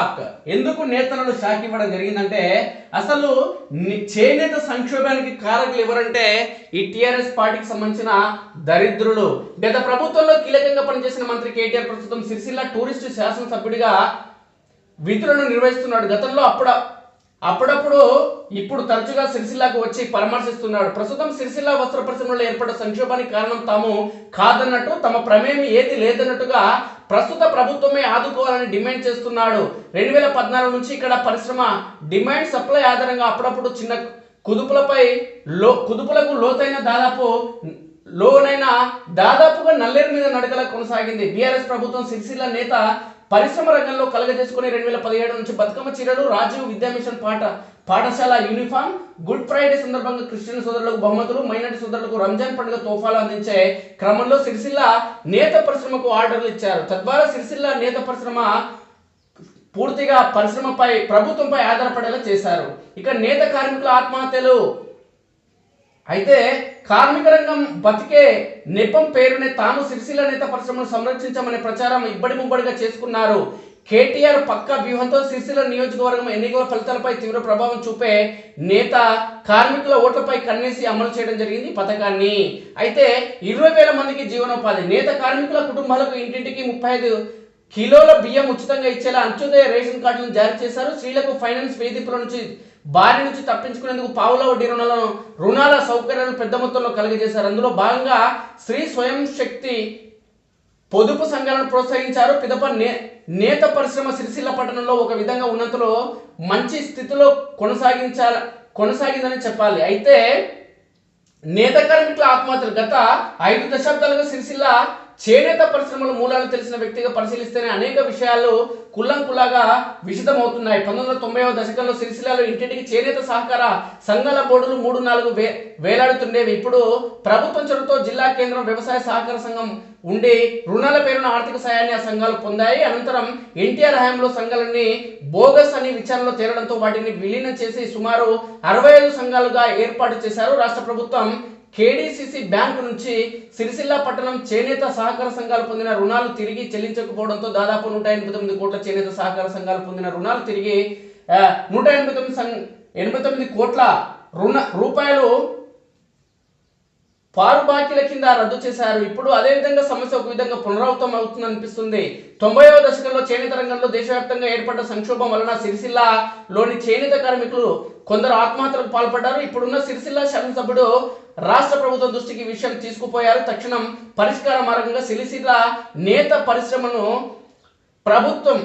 Shock. ఎందుకు నేతలను shock ఇవ్వడం జరిగిందంటే అసలు ని- చేనేత సంక్షోభానికి కారకులు ఎవరంటే ఈ టీఆర్ఎస్ పార్టీకి సంబంధించిన దరిద్రులు. గత ప్రభుత్వంలో కీలకంగా పనిచేసిన మంత్రి కేటీఆర్ ప్రస్తుతం సిరిసిల్ల టూరిస్టు శాసనసభ్యుడిగా విధులను నిర్వహిస్తున్నాడు. గతంలో అప్పుడ అప్పుడప్పుడు ఇప్పుడు తరచుగా సిరిసిల్లాకు వచ్చి పరామర్శిస్తున్నాడు. ప్రస్తుతం సిరిసిల్ల వస్త్ర పరిశ్రమలో ఏర్పడ్డ సంక్షోభానికి కారణం తాము కాదన్నట్టు తమ ప్రమేయం ఏది లేదన్నట్టుగా ప్రస్తుత ప్రభుత్వమే ఆదుకోవాలని డిమాండ్ చేస్తున్నాడు. రెండు వేల పద్నాలుగు నుంచి ఇక్కడ పరిశ్రమ డిమాండ్ సప్లై ఆధారంగా అప్పుడప్పుడు చిన్న కుదుపులపై లో కుదుపులకు లోతైన దాదాపు లోనైన దాదాపుగా నల్లేరు మీద నడకలా కొనసాగింది. బీఆర్ఎస్ ప్రభుత్వం సిరిసిల్ల నేత పరిశ్రమ రంగంలో కలగజేసుకుని రెండు వేల పదిహేడు నుంచి బతుకమ్మ చీరలు రాజీవ్ విద్యా మిషన్ పాఠ పాఠశాల యూనిఫామ్ గుడ్ ఫ్రైడే సందర్భంగా క్రిస్టియన్ సోదరులకు బహుమతులు మైనార్టీ సోదరులకు రంజాన్ పండుగ తోఫాలు అందించే క్రమంలో సిరిసిల్ల నేత పరిశ్రమకు ఆర్డర్లు ఇచ్చారు. తద్వారా సిరిసిల్ల నేత పరిశ్రమ పూర్తిగా పరిశ్రమపై ప్రభుత్వంపై ఆధారపడేలా చేశారు. ఇక నేత కార్మికుల ఆత్మహత్యలు అయితే కార్మిక రంగం బతికే నెపం పేరునే తాము సిరిసిల్ల నేత పరిశ్రమను సంరక్షించమనే ప్రచారం ఇబ్బడి ముబ్బడిగా చేసుకున్నారు. కేటీఆర్ పక్క వ్యూహంతో సిరిసిల్ల నియోజకవర్గం ఎన్నికల ఫలితాలపై తీవ్ర ప్రభావం చూపే నేత కార్మికుల ఓట్లపై కన్నేసి అమలు చేయడం జరిగింది పథకాన్ని. అయితే ఇరవై వేల మందికి జీవనోపాధి నేత కార్మికుల కుటుంబాలకు ఇంటింటికి ముప్పై ఐదు కిలోల బియ్యం ఉచితంగా ఇచ్చేలా అంత్యోదయ రేషన్ కార్డులను జారీ చేశారు. స్త్రీలకు ఫైనాన్స్ వేధింపుల నుంచి బారి నుంచి తప్పించుకునేందుకు పావుల వడ్డీ రుణాలను రుణాల సౌకర్యాలను పెద్ద మొత్తంలో కలుగజేశారు. అందులో భాగంగా స్త్రీ స్వయం శక్తి పొదుపు సంఘాలను ప్రోత్సహించారు. పిదప నే నేత పరిశ్రమ సిరిసిల్ల పట్టణంలో ఒక విధంగా ఉన్నంతలో మంచి స్థితిలో కొనసాగించాల కొనసాగిందని చెప్పాలి. అయితే నేత కార్మికుల ఆత్మహత్యలు గత ఐదు దశాబ్దాలుగా సిరిసిల్ల చేనేత పరిశ్రమల మూలాలు తెలిసిన వ్యక్తిగా పరిశీలిస్తేనే అనేక విషయాలు కుల్లం కుల్లాగా విషితమవుతున్నాయి. పంతొమ్మిది వందల తొంభైవ దశకంలో సిరిసిల్లలో ఇంటింటికి చేనేత సహకార సంఘాల బోర్డులు మూడు నాలుగు వే వేలాడుతుండేవి. ఇప్పుడు ప్రభుత్వం చొరవతో జిల్లా కేంద్రం వ్యవసాయ సహకార సంఘం ఉండి రుణాల పేరున ఆర్థిక సాయాన్ని ఆ సంఘాలు పొందాయి. అనంతరం ఎన్టీఆర్ హయాంలో సంఘాలన్నీ బోగస్ అని విచారణలో తేలడంతో వాటిని విలీనం చేసి సుమారు అరవై ఐదు సంఘాలుగా ఏర్పాటు చేశారు. రాష్ట్ర ప్రభుత్వం కేడీసీసీ బ్యాంకు నుంచి సిరిసిల్ల పట్టణం చేనేత సహకార సంఘాలు పొందిన రుణాలు తిరిగి చెల్లించకపోవడంతో దాదాపు నూట ఎనభై తొమ్మిది కోట్ల చేనేత సహకార సంఘాలు పొందిన రుణాలు తిరిగి నూట ఎనభై తొమ్మిది ఎనభై తొమ్మిది కోట్ల రుణ రూపాయలు పారుబాకీల కింద రద్దు చేశారు. ఇప్పుడు అదే విధంగా సమస్య ఒక విధంగా పునరావృతం అవుతుంది అనిపిస్తుంది తొంభైవ దశకంలో చేనేత రంగంలో దేశవ్యాప్తంగా ఏర్పడ్డ సంక్షోభం వలన సిరిసిల్లలోని చేనేత కార్మికులు కొందరు ఆత్మహత్యలకు పాల్పడ్డారు. ఇప్పుడున్న సిరిసిల్ల శాసనసభ్యుడు రాష్ట్ర ప్రభుత్వం దృష్టికి విషయం తీసుకుపోయారు. తక్షణం పరిష్కార మార్గంగా సిరిసిల్ల నేత పరిశ్రమను ప్రభుత్వం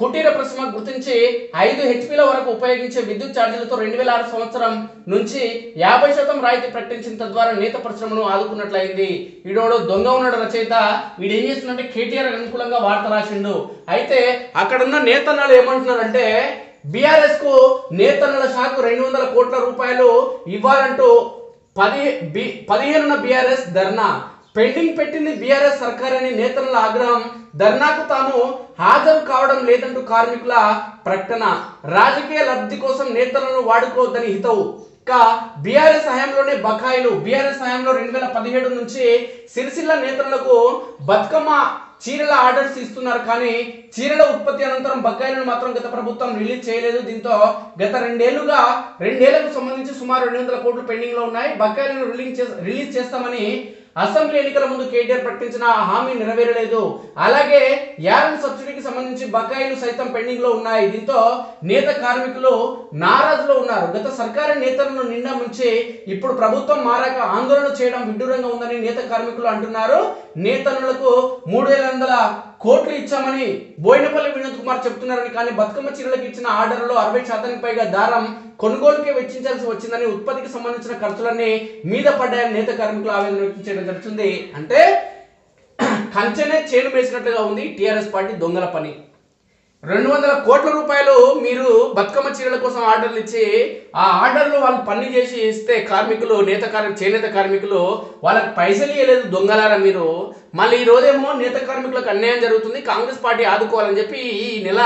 కుటీర పరిశ్రమ గుర్తించి ఐదు హెచ్పీల వరకు ఉపయోగించే విద్యుత్ ఛార్జీలతో రెండు వేల ఆరు సంవత్సరం నుంచి యాభై శాతం రాయితీ ప్రకటించిన తద్వారా నేత పరిశ్రమను ఆదుకున్నట్లయింది. వీడోడు దొంగ ఉన్నాడు రచయిత. వీడు ఏం చేస్తున్నట్టే కేటీఆర్ అనుకూలంగా వార్త రాసిండు. అయితే అక్కడున్న నేతన్నలు ఏమంటున్నారంటే బీఆర్ఎస్కు నేతన్నల శాఖకు రెండు వందల కోట్ల రూపాయలు ఇవ్వాలంటూ పది బి పదిహేనున బీఆర్ఎస్ ధర్నా. పెండింగ్ పెట్టింది బీఆర్ఎస్ సర్కార్ అని నేతల ఆగ్రహం. ధర్నాకు తాము హాజరు కావడం లేదంటూ కార్మికుల ప్రకటన. రాజకీయ లబ్ధి కోసం నేతలను వాడుకోవద్దని హితవు. ఇక బీఆర్ఎస్ హయాంలోనే బకాయిలు బీఆర్ఎస్ హయాంలో రెండు వేల పదిహేడు నుంచి సిరిసిల్ల నేతలకు బతుకమ్మ చీరల ఆర్డర్స్ ఇస్తున్నారు కానీ చీరల ఉత్పత్తి అనంతరం బకాయిలను మాత్రం గత ప్రభుత్వం రిలీజ్ చేయలేదు. దీంతో గత రెండేళ్ళుగా రెండేళ్ళకు సంబంధించి సుమారు రెండు వందల కోట్లు పెండింగ్లో ఉన్నాయి. బకాయిలను రిలీజ్ రిలీజ్ చేస్తామని అసెంబ్లీ ఎన్నికల ముందు కేటీఆర్ ప్రకటించిన హామీ నెరవేరలేదు. అలాగే యారన్ సబ్సిడీకి సంబంధించి బకాయిలు సైతం పెండింగ్లో ఉన్నాయి. దీంతో నేత కార్మికులు నారాజులో ఉన్నారు. గత సర్కారు నేతలను నిండా ముంచి ఇప్పుడు ప్రభుత్వం మారాక ఆందోళన చేయడం విడ్డూరంగా ఉందని నేత కార్మికులు అంటున్నారు. నేతనులకు మూడు వేల వందల కోట్లు ఇచ్చామని బోయినపల్లి వినోద్ కుమార్ చెప్తున్నారని కానీ బతుకమ్మ చీరలకు ఇచ్చిన ఆర్డర్లో అరవై శాతానికి పైగా దారం కొనుగోలుకే వెచ్చించాల్సి వచ్చిందని ఉత్పత్తికి సంబంధించిన ఖర్చులన్నీ మీద పడ్డాయని నేత కార్మికులు ఆవేదన వ్యక్తం చేయడం జరుగుతుంది. అంటే కంచెనే చేను వేసినట్లుగా ఉంది టీఆర్ఎస్ పార్టీ దొంగల పని. రెండు వందల కోట్ల రూపాయలు మీరు బతుకమ్మ చీరల కోసం ఆర్డర్లు ఇచ్చి ఆ ఆర్డర్లు వాళ్ళు పని చేసి ఇస్తే కార్మికులు నేత కార్మిక చేనేత కార్మికులు వాళ్ళకి పైసలు ఇవ్వలేదు దొంగలారా మీరు. మళ్ళీ ఈ రోజేమో నేత కార్మికులకు అన్యాయం జరుగుతుంది కాంగ్రెస్ పార్టీ ఆదుకోవాలని చెప్పి ఈ నెల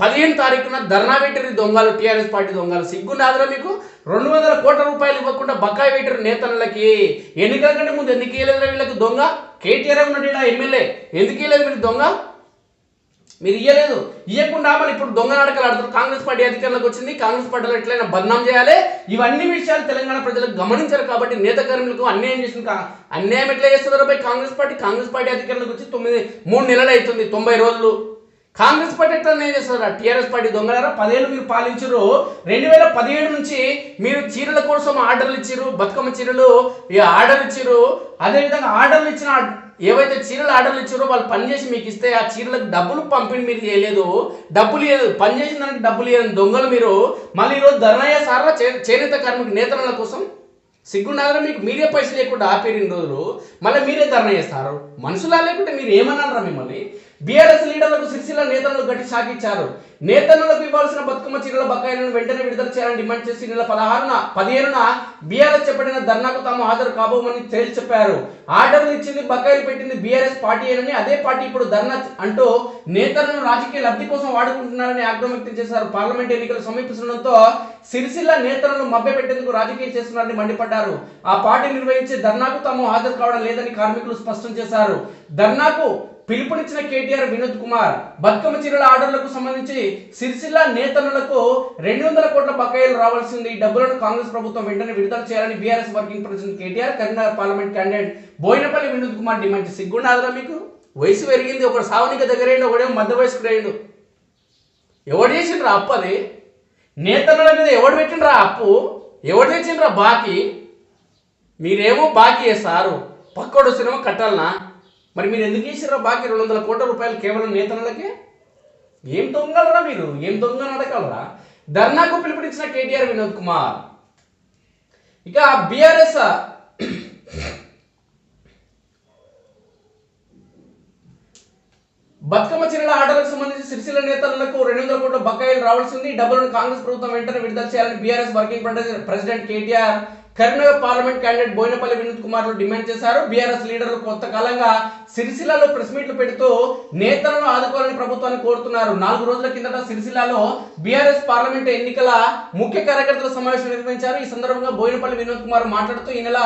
పదిహేను తారీఖున ధర్నా పెట్టిరు దొంగలు టీఆర్ఎస్ పార్టీ దొంగలు. సిగ్గున్నాదురా మీకు? రెండు వందల కోట్ల రూపాయలు ఇవ్వకుండా బకాయి పెట్టిరు నేతలకి. ఎన్నికల కంటే ముందు ఎందుకు ఇవ్వలేదు వీళ్ళకి దొంగ? కేటీఆర్ ఉన్నట్టు ఎమ్మెల్యే. ఎందుకు ఇవ్వలేదు మీరు దొంగ? మీరు ఇయ్యలేదు. ఇవ్వకుండా మరి ఇప్పుడు దొంగ నాటకాలు ఆడుతారు కాంగ్రెస్ పార్టీ అధికారంలోకి వచ్చింది. కాంగ్రెస్ పార్టీలో ఎట్లయినా బదనాం చేయాలి. ఇవన్నీ విషయాలు తెలంగాణ ప్రజలకు గమనించారు కాబట్టి నేత కార్మికులకు అన్యాయం చేసిన అన్యాయం ఎట్లా చేస్తున్నారో పై కాంగ్రెస్ పార్టీ కాంగ్రెస్ పార్టీ అధికారంలోకి వచ్చి తొమ్మిది మూడు నెలలు అవుతుంది. తొంభై రోజులు. కాంగ్రెస్ పార్టీ ఎట్లా అన్యాయం చేస్తారా టీఆర్ఎస్ పార్టీ దొంగలారా? పదేళ్ళు మీరు పాలించరు. రెండు వేల పదిహేడు నుంచి మీరు చీరల కోసం ఆర్డర్లు ఇచ్చారు బతుకమ్మ చీరలు ఆర్డర్లు ఇచ్చారు అదేవిధంగా ఆర్డర్లు ఇచ్చిన ఏవైతే చీరలు ఆర్డర్లు ఇచ్చారో వాళ్ళు పనిచేసి మీకు ఇస్తే ఆ చీరలకు డబ్బులు పంపిణీ మీరు చేయలేదు డబ్బులు లేదు పనిచేసిన దానికి డబ్బులు లేదని దొంగలు మీరు మళ్ళీ ఈరోజు ధర్నయ్య సార్ల చే- చేనేత కార్మిక నేతల కోసం? సిగ్గుండాలని మీకు మీరే పైసలు లేకుండా ఆపేరు రోజులు. మళ్ళీ మీరే ధర్నా చేస్తారు మనుషులా లేకుంటే మీరు ఏమన్నారా మిమ్మల్ని? బీఆర్ఎస్ లీడర్లకు సిరిసిల్ల నేతలను గట్టి సాకిచ్చారు నేతలకు ఇవ్వాల్సిన బతుకమ్మ చీరల బకాయిలను వెంటనే విడుదల చేయాలని డిమాండ్ చేసి నెల పదహారున పదిహేనున బీఆర్ఎస్ చేపట్టిన ధర్నాకు తాము హాజరు కాబోమని తేల్చి చెప్పారు ఆర్డర్లు ఇచ్చింది బకాయిలు పెట్టింది బీఆర్ఎస్ పార్టీ అని అదే పార్టీ ఇప్పుడు ధర్నా అంటూ నేతలను రాజకీయ లబ్ధి కోసం వాడుకుంటున్నారని ఆగ్రహం వ్యక్తం చేశారు. పార్లమెంట్ ఎన్నికలు సమీపిస్తుండటంతో సిరిసిల్ల నేతలను మభ్యపెట్టేందుకు రాజకీయం చేస్తున్నారని మండిపడ్డారు. ఆ పార్టీ నిర్వహించే ధర్నాకు తాము హాజరు కావడం లేదని కార్మికులు స్పష్టం చేశారు. ధర్నాకు పిలుపునిచ్చిన కేటీఆర్ వినోద్ కుమార్ బతుకమ్మ చీరల ఆర్డర్లకు సంబంధించి సిరిసిల్ల నేతలకు రెండు వందల కోట్ల బకాయిలు రావాల్సింది ఈ డబ్బులను కాంగ్రెస్ ప్రభుత్వం వెంటనే విడుదల చేయాలని BRS working president KTR Karimnagar parliament candidate Boinapalli Vinod Kumar demand చేసి మీకు? వయసు పెరిగింది ఒకడు సావనిక దగ్గరైండు ఒకడేమో మధ్య వయసుకుడైండు ఎవడు చేసిండ్రా అప్పు అది? నేతల మీద ఎవడు పెట్టిండ్రా అప్పు? ఎవడు తెచ్చిండ్రా బాకీ? మీరేమో బాకీ చేస్తారు పక్కోడు సినిమా కట్టాలనా? మరి మీరు ఎందుకు చేసిర్రా బాకీ రెండు వందల కోట్ల రూపాయలు కేవలం నేతలకే? ఏం దొంగలరా మీరు? ఏం దొంగ నడకలరా? ధర్నాకు పిలుపునిచ్చిన కేటీఆర్ వినోద్ కుమార్. ఇక బీఆర్ఎస్ బతుకమ్మ చీరల ఆటలకు సంబంధించి సిరిసిల్ల నేతలకు రెండు వందల కోట్ల బకాయిలు రావాల్సింది. డబ్బులను కాంగ్రెస్ ప్రభుత్వం వెంటనే విడుదల చేయాలని BRS working president KTR Karimnagar parliament candidate Boinapalli Vinod Kumar demand చేశారు. బీఆర్ఎస్ లీడర్లు కొంతకాలంగా సిరిసిల్లలో ప్రెస్ మీట్లు పెడుతూ నేతలను ఆదుకోవాలని ప్రభుత్వాన్ని కోరుతున్నారు. నాలుగు రోజుల కిందట సిరిసిల్లలో బీఆర్ఎస్ పార్లమెంట్ ఎన్నికల ముఖ్య కార్యకర్తల సమావేశం నిర్వహించారు. ఈ సందర్భంగా బోయినపల్లి వినోద్ కుమార్ మాట్లాడుతూ ఈ నెల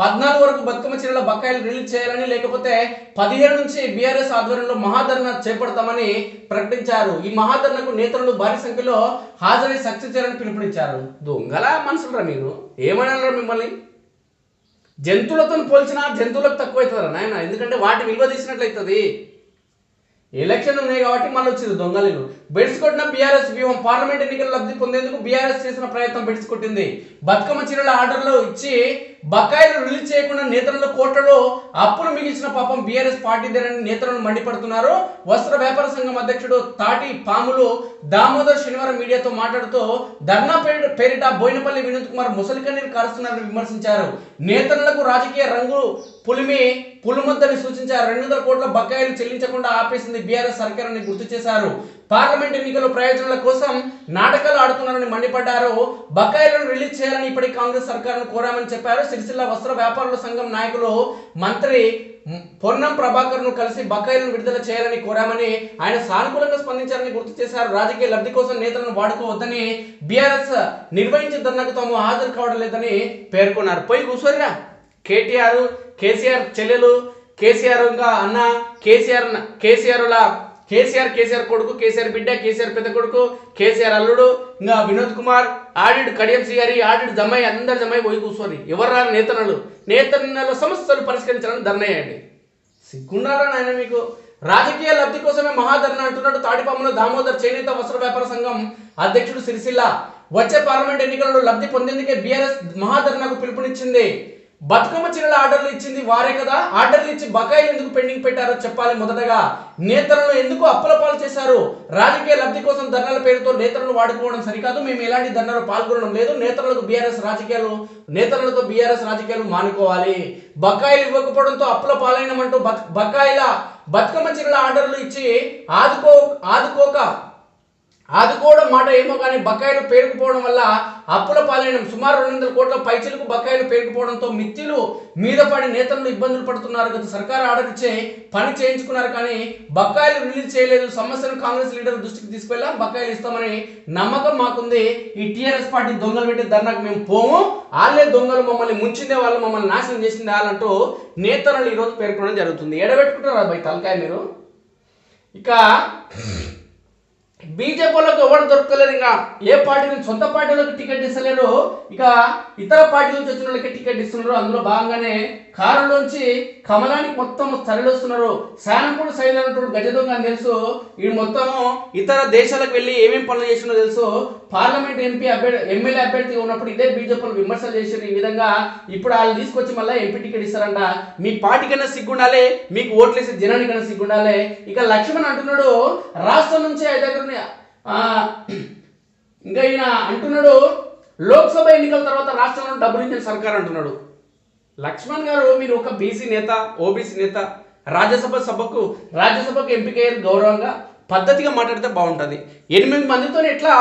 పద్నాలుగు వరకు బతుకమ్మ చీరల బకాయిలు రిలీజ్ చేయాలని లేకపోతే పదిహేడు నుంచి బీఆర్ఎస్ ఆధ్వర్యంలో మహాధరణ చేపడతామని ప్రకటించారు. ఈ మహాధరణకు నేతలు భారీ సంఖ్యలో హాజరై సక్సెస్ చేయాలని పిలుపునిచ్చారు. దొంగల మనుషులరా మీరు? ఏమనరా మిమ్మల్ని? జంతువులతో పోల్చినా జంతువులకు తక్కువ అవుతుందా నాయన? ఎందుకంటే వాటి విలువ తీసినట్లయితుంది. ఎలక్షన్ ఉన్నాయి కాబట్టి మళ్ళీ వచ్చింది దొంగలు బెడ్స్ కొట్టిన బీఆర్ఎస్ వ్యూహం పార్లమెంట్ ఎన్నికల లబ్ధి పొందేందుకు బీఆర్ఎస్ చేసిన ప్రయత్నం బెడ్స్ కొట్టింది బతుకమ్మ చీరల ఆర్డర్లో ఇచ్చి బకాయిలు రిలీజ్ చేయకుండా నేతలను కోట్లలో అప్పులు మిగిల్చిన పాపం బీఆర్ఎస్ పార్టీదేనని నేతలను మండిపడుతున్నారు. వస్త్ర వ్యాపార సంఘం అధ్యక్షుడు తాటి పాములు దామోదర్ శనివారం మీడియాతో మాట్లాడుతూ ధర్నా పేరిట బోయినపల్లి వినోద్ కుమార్ ముసలికన్నీరు కారుస్తున్నారని విమర్శించారు. నేతలకు రాజకీయ రంగు పులిమి పులిముద్దని సూచించారు. రెండు వందల కోట్ల బకాయిలు చెల్లించకుండా ఆపేసింది బీఆర్ఎస్ సర్కార్ అని గుర్తు చేశారు. పార్లమెంట్ ఎన్నికల ప్రయోజనాల కోసం నాటకాలు ఆడుతున్నారని మండిపడ్డారు బకాయిలను రిలీజ్ చేయాలని ఇప్పటి కాంగ్రెస్ సర్కారును కోరామని చెప్పారు. సిరిసిల్ల వస్త్ర వ్యాపారుల సంఘం నాయకులు మంత్రి పొన్నం ప్రభాకర్ను కలిసి బకాయిలను విడుదల చేయాలని కోరామని ఆయన సానుకూలంగా స్పందించారని గుర్తు చేశారు. రాజకీయ లబ్ధి కోసం నేతలను వాడుకోవద్దని బీఆర్ఎస్ నిర్వహించే ధర్నాకు తాము హాజరు కావడం లేదని పేర్కొన్నారు. పోయి కూర్చోరిరా కేటీఆర్ కేసీఆర్ చెల్లెలు కేసీఆర్ ఇంకా అన్న కేసీఆర్ కేసీఆర్ల కేసీఆర్ కేసీఆర్ కొడుకు కేసీఆర్ బిడ్డ కేసీఆర్ పెద్ద కొడుకు కేసీఆర్ అల్లుడు ఇంకా వినోద్ కుమార్ ఆడిడ్ కడియం శ్రీగారి ఆడిడ్ జమ్మాయి అందరు జమ్మాయి పోయి కూర్చొని ఎవరు రాని నేతనలు? నేతన్నల సమస్యలు పరిష్కరించాలని ధర్నయ్యండి సిగ్గున్నారా నాయన మీకు? రాజకీయ లబ్ధి కోసమే మహాధరణ అంటున్నాడు తాడిపాములో దామోదర్ చేనేత వస్త్ర వ్యాపార సంఘం అధ్యక్షుడు సిరిసిల్ల. వచ్చే పార్లమెంట్ ఎన్నికలలో లబ్ధి పొందేందుకే బీఆర్ఎస్ మహాధరణకు పిలుపునిచ్చింది. బతుకమ్మ చీరల ఆర్డర్లు ఇచ్చింది వారే కదా? ఆర్డర్లు ఇచ్చి బకాయిలు ఎందుకు పెండింగ్ పెట్టారో చెప్పాలి మొదటగా. నేతలను ఎందుకు అప్పుల పాలు చేశారు? రాజకీయ లబ్ధి కోసం ధర్నాల పేరుతో నేతలను వాడుకోవడం సరికాదు. మేము ఎలాంటి ధర్నాలు పాల్గొనడం లేదు. నేతలకు బీఆర్ఎస్ రాజకీయాలు నేతలతో బీఆర్ఎస్ రాజకీయాలు మానుకోవాలి. బకాయిలు ఇవ్వకపోవడంతో అప్పుల పాలైనమంటూ బత్ బకాయిల బతుకమ్మ చీరల ఆర్డర్లు ఇచ్చి ఆదుకో ఆదుకోక ఆదుకోవడం మాట ఏమో కానీ బకాయిలు పేరుకుపోవడం వల్ల అప్పుల పాలైన సుమారు రెండు వందల కోట్ల పైచలకు బకాయిలు పేరుకుపోవడంతో మిత్తిలు మీద పడి నేతలు ఇబ్బందులు పడుతున్నారు గత సర్కారు ఆర్డర్ ఇచ్చే పని చేయించుకున్నారు కానీ బకాయిలు రిలీజ్ చేయలేదు. సమస్యను కాంగ్రెస్ లీడర్ దృష్టికి తీసుకెళ్ళాం బకాయిలు ఇస్తామని నమ్మకం మాకుంది. ఈ టీఆర్ఎస్ పార్టీ దొంగలు పెట్టి ధర్నాకు మేము పోము. వాళ్ళే దొంగలు మమ్మల్ని ముంచిందే వాళ్ళు మమ్మల్ని నాశనం చేసిందే వాళ్ళంటూ నేతలను ఈరోజు పేర్కొనడం జరుగుతుంది. ఎడబెట్టుకుంటారా అబ్బాయి తలకాయ మీరు? ఇక బీజేపీలోకి ఎవరు దొరకలేరు ఇంకా? ఏ పార్టీ నుంచి సొంత పార్టీలోకి టికెట్ ఇస్తలేరు? ఇక ఇతర పార్టీ నుంచి వచ్చిన వాళ్ళకి టికెట్ ఇస్తున్నారు. అందులో భాగంగానే కారులోంచి కమలానికి మొత్తం తరలిస్తున్నారు. శానంపూడి సైన్ అన్నటువంటి అని తెలుసు. ఈ మొత్తము ఇతర దేశాలకు వెళ్ళి ఏమేం పనులు చేసినో తెలుసు. పార్లమెంట్ ఎంపీ అభ్యర్థి ఎమ్మెల్యే అభ్యర్థి ఉన్నప్పుడు ఇదే బీజేపీలు విమర్శలు చేసిన ఈ విధంగా ఇప్పుడు వాళ్ళు తీసుకొచ్చి మళ్ళీ ఎంపీ టికెట్ ఇస్తారంట. మీ పార్టీకైనా సిగ్గుండాలి మీకు ఓట్లేసే జనానికైనా సిగ్గుండాలి. ఇక లక్ష్మణ్ అంటున్నాడు రాష్ట్రం నుంచి దగ్గర ఆ, ఇంకా ఈయన అంటున్నాడు లోక్సభ ఎన్నికల తర్వాత రాష్ట్రంలో డబ్బులు ఇచ్చిన సర్కార్ అంటున్నాడు. లక్ష్మణ్ గారు మీరు ఒక బీసీ నేత ఓబీసీ నేత రాజ్యసభ సభకు రాజ్యసభకు ఎంపికయ్యారు గౌరవంగా పద్ధతిగా మాట్లాడితే బాగుంటుంది. ఎనిమిది మందితో ఎట్లా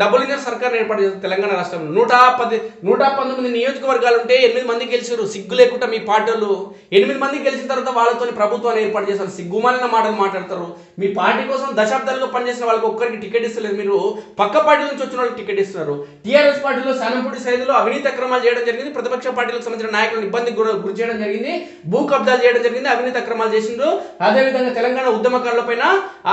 డబుల్ ఇంజన్ సర్కార్ ఏర్పాటు చేస్తారు తెలంగాణ రాష్ట్రంలో. నూట పది నూట పంతొమ్మిది నియోజకవర్గాలు ఉంటే ఎనిమిది మంది గెలిచారు సిగ్గు లేకుండా మీ పార్టీలు ఎనిమిది మంది గెలిచిన తర్వాత వాళ్ళతో ప్రభుత్వాన్ని ఏర్పాటు చేస్తారు సిగ్గుమాలిన మాటలు మాట్లాడతారు. మీ పార్టీ కోసం దశాబ్దాలుగా పనిచేసిన వాళ్ళకి ఒక్కరికి టికెట్ ఇస్తలేదు మీరు. పక్క పార్టీ నుంచి వచ్చిన వాళ్ళకి టికెట్ ఇస్తున్నారు. టీఆర్ఎస్ పార్టీలో సానంపూడి సైదులో అవినీతి అక్రమాలు చేయడం జరిగింది. ప్రతిపక్ష పార్టీలకు సంబంధించిన నాయకులను ఇబ్బంది గురి గురి చేయడం జరిగింది. భూ కబ్జాలు చేయడం జరిగింది. అవినీతి అక్రమాలు చేసిండ్రు. అదేవిధంగా తెలంగాణ ఉద్యమకారుల పైన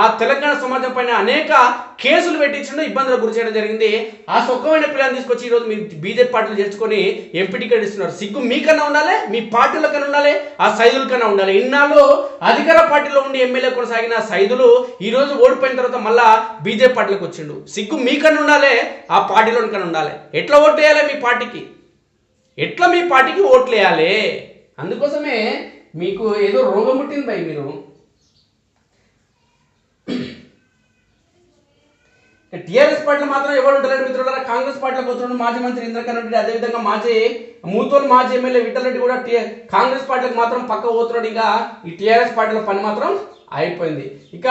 ఆ తెలంగాణ సమాజం పైన అనేక కేసులు పెట్టించడం ఇబ్బందులకు గురి చేయడం జరిగింది. ఆ సుఖమైన పిల్లల్ని తీసుకొచ్చి ఈరోజు మీరు బీజేపీ పార్టీలు చేర్చుకొని ఎంపీ టికెట్ ఇస్తున్నారు. సిగ్గు మీకన్నా ఉండాలి మీ పార్టీల కన్నా ఉండాలి ఆ సైదుల కన్నా ఉండాలి. ఇన్నాళ్ళు అధికార పార్టీలో ఉండి ఎమ్మెల్యే కొనసాగిన సైదులు ఈ రోజు ఓడిపోయిన తర్వాత మళ్ళా బీజేపీ పార్టీలకు వచ్చిండు. సిగ్గు మీకన్నా ఉండాలి ఆ పార్టీలోని కన్నా ఉండాలి. ఎట్లా ఓటు వేయాలి మీ పార్టీకి? ఎట్లా మీ పార్టీకి ఓట్లు వేయాలి? అందుకోసమే మీకు ఏదో రోగం పుట్టింది భయ మీరు. టీఆర్ఎస్ పార్టీలో మాత్రం ఎవరు ఉంటారంటే మిత్రులారా? కాంగ్రెస్ పార్టీలో పోతున్నాడు మాజీ మంత్రి ఇంద్రకరణ్ రెడ్డి అదేవిధంగా మాజీ మూతోలు మాజీ ఎమ్మెల్యే విఠలరెడ్డి కూడా కాంగ్రెస్ పార్టీలకు మాత్రం పక్క పోతున్నాడు. ఇంకా ఈ టీఆర్ఎస్ పార్టీల పని మాత్రం అయిపోయింది. ఇక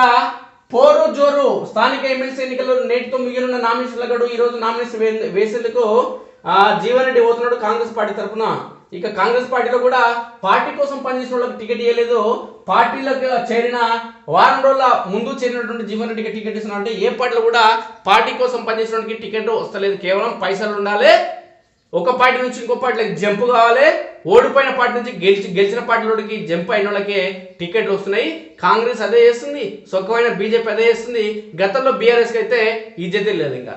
పోరు జోరు స్థానిక ఎమ్మెల్సీ ఎన్నికల్లో నేటితో మిగిలిన నామినేషన్ల గడు ఈ రోజు నామినేషన్ వేసేందుకు జీవన్ రెడ్డి పోతున్నాడు కాంగ్రెస్ పార్టీ తరఫున. ఇక కాంగ్రెస్ పార్టీలో కూడా పార్టీ కోసం పనిచేసిన వాళ్ళకి టికెట్ ఇవ్వలేదు పార్టీలకు చేరిన వారం రోజుల ముందు చేరినటువంటి జీవన్ రెడ్డికి టికెట్ ఇస్తున్నా అంటే ఏ పార్టీలో కూడా పార్టీ కోసం పనిచేసిన వాళ్ళకి టికెట్ వస్తలేదు. కేవలం పైసలు ఉండాలి. ఒక పార్టీ నుంచి ఇంకో పార్టీలకు జంప్ కావాలి. ఓడిపోయిన పార్టీ నుంచి గెలిచి గెలిచిన పార్టీలోకి జంప్ అయిన వాళ్ళకి టికెట్లు వస్తున్నాయి. కాంగ్రెస్ అదే చేస్తుంది. సొక్కమైన బీజేపీ అదే చేస్తుంది. గతంలో బీఆర్ఎస్కి అయితే ఇజ్జతే లేదు ఇంకా.